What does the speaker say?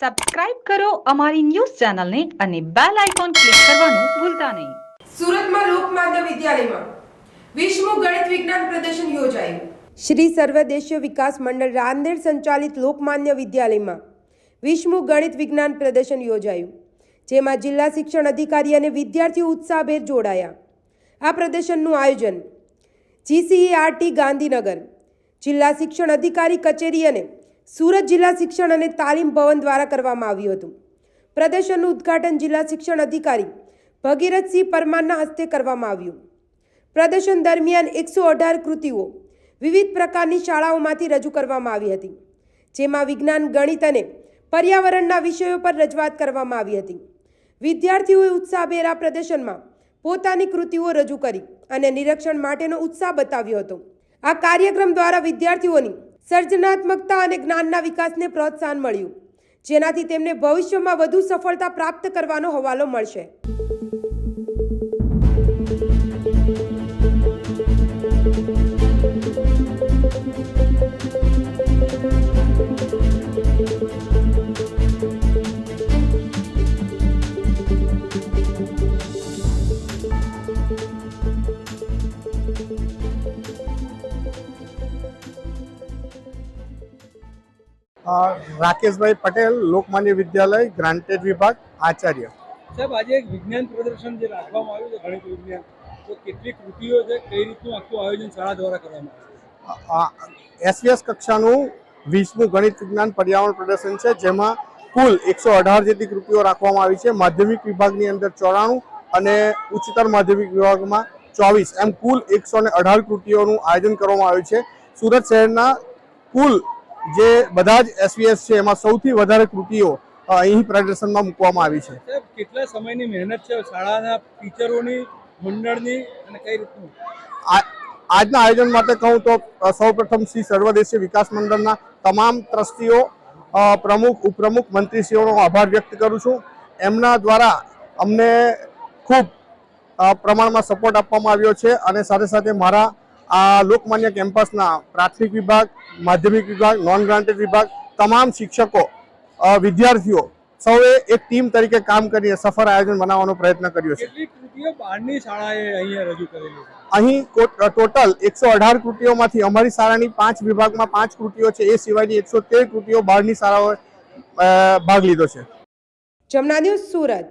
Subscribe કરો અમારી news ચેનલને અને બેલ આઇકોન ક્લિક કરવાનું ભૂલતા નહીં. સુરતમાં લોકમાન્ય વિદ્યાલયમાં વિશ્વ ગણિત વિજ્ઞાન પ્રદર્શન યોજાયું. શ્રી સર્વદેશીય વિકાસ મંડળ રાંદેર સંચાલિત લોકમાન્ય વિદ્યાલયમાં વિશ્વ ગણિત વિજ્ઞાન પ્રદર્શન યોજાયું જેમાં જિલ્લા શિક્ષણ અધિકારી અને વિદ્યાર્થીઓ ઉત્સાહભેર જોડાયા. આ પ્રદર્શનનું આયોજન જીસીઈઆરટી ગાંધીનગર જિલ્લા શિક્ષણ અધિકારી કચેરી અને સુરત જિલ્લા શિક્ષણ અને તાલીમ ભવન દ્વારા કરવામાં આવ્યું હતું. પ્રદર્શનનું ઉદ્ઘાટન જિલ્લા શિક્ષણ અધિકારી ભગીરથસિંહ પરમારના હસ્તે કરવામાં આવ્યું. પ્રદર્શન દરમિયાન એકસો અઢાર કૃતિઓ વિવિધ પ્રકારની શાળાઓમાંથી રજૂ કરવામાં આવી હતી, જેમાં વિજ્ઞાન, ગણિત અને પર્યાવરણના વિષયો પર રજૂઆત કરવામાં આવી હતી. વિદ્યાર્થીઓએ ઉત્સાહભેર આ પ્રદર્શનમાં પોતાની કૃતિઓ રજૂ કરી અને નિરીક્ષણ માટેનો ઉત્સાહ બતાવ્યો હતો. આ કાર્યક્રમ દ્વારા વિદ્યાર્થીઓની સર્જનાત્મકતા અને જ્ઞાનના વિકાસને પ્રોત્સાહન મળ્યું. જેનાથી તેમને ભવિષ્યમાં વધુ સફળતા પ્રાપ્ત કરવાનો હવાલો મળશે. રાકેશભાઈ પટેલ લોકમાન્ય વિદ્યાલય ગ્રાન્ટેડ વિભાગ આચાર્ય. સાહેબ આજે એક વિજ્ઞાન પ્રદર્શન જે રાખવામાં આવ્યું છે ગણિત વિજ્ઞાન તો કેટલી કૃતિઓ છે કઈ રીતનું આખું આયોજન શાળા દ્વારા કરવામાં આવ્યું એસવીએસ કક્ષાનું વીસમું ગણિત વિજ્ઞાન પર્યાવરણ પ્રદર્શન છે જેમાં કુલ એકસો અઢાર જેટલી કૃતિઓ રાખવામાં આવી છે. માધ્યમિક વિભાગની અંદર ચોરાણું અને ઉચ્ચતર માધ્યમિક વિભાગમાં ચોવીસ. એમ કુલ એકસો ને અઢાર કૃતિઓનું આયોજન કરવામાં આવ્યું છે. સુરત શહેરના કુલ જે બધા જ એસવીએસ છે એમાં સૌથી વધારે કૃતિઓ અહીં પ્રદર્શનમાં મૂકવામાં આવી છે. કેટલા સમયની મહેનત છે? શાળાના ટીચરોની મંડળની અને કઈ રીતનું? આજના આયોજન માટે કહું તો સૌપ્રથમ શ્રી સર્વદેશીય વિકાસ મંડળના તમામ ટ્રસ્ટીઓ પ્રમુખ ઉપપ્રમુખ મંત્રીશ્રીઓનો આભાર વ્યક્ત કરું છું. એમના દ્વારા અમને ખૂબ પ્રમાણમાં સપોર્ટ આપવામાં આવ્યો છે અને સાથે સાથે મારા આ લોકમાન્ય કેમ્પસના પ્રાથમિક વિભાગ માધ્યમિક વિભાગ નોન ગ્રાન્ટેડ વિભાગ તમામ શિક્ષકો વિદ્યાર્થીઓ સૌએ એક ટીમ તરીકે કામ કરીને સફળ આયોજન બનાવવાનો પ્રયત્ન કર્યો છે. બહારની શાળાએ અહીંયા રજૂ કરેલી અહીં ટોટલ એકસો અઢાર કૃતિઓમાંથી અમારી શાળાની પાંચ વિભાગમાં પાંચ કૃતિઓ છે. એ સિવાયની એકસો તેર કૃતિઓ બહારની શાળાઓએ ભાગ લીધો છે. જમના ન્યૂઝ સુરત.